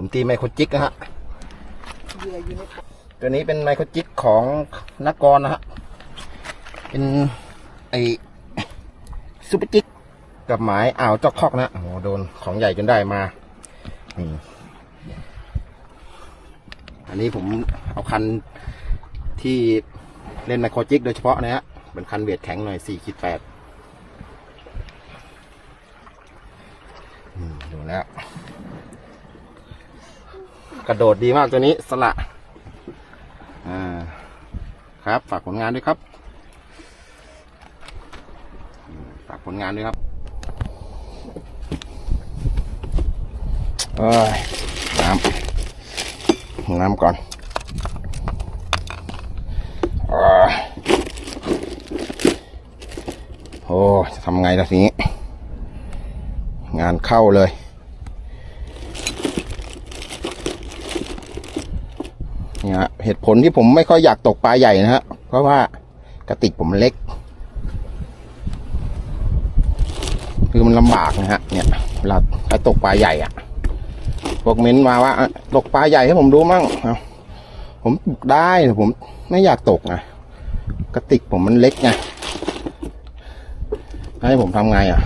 ผมตีไมโครจิกนะฮะเหยื่ออยู่ในตัวนี้เป็นไมโครจิกของนักกรนะฮะ เป็นไอซูเปอร์จิกกับหมายอ่าวจอกคอกนะโอ้โหโดนของใหญ่จนได้มานี่อันนี้ผมเอาคันที่เล่นไมโครจิกโดยเฉพาะนะฮะเป็นคันเวทแข็งหน่อยสี่ขีดแปดดูแล้ว กระโดดดีมากตัวนี้สละอ่าครับฝากผลงานด้วยครับฝากผลงานด้วยครับเอ้ยน้ำน้ำก่อนอาโอ้จะทำไงล่ะทีนี้ งานเข้าเลย นี่ยฮะเหตุผลที่ผมไม่ค่อยอยากตกปลาใหญ่นะฮะเพราะว่ากระติกผมเล็ก คือมันลำบากนะฮะเนี่ยเวลาไปตกปลาใหญ่อะพวกเม้นมาว่าตกปลาใหญ่ให้ผมดูมั่งเอาผมได้แต่ผมไม่อยากตกนะกระติกผมมันเล็กไงให้ผมทำไงอะ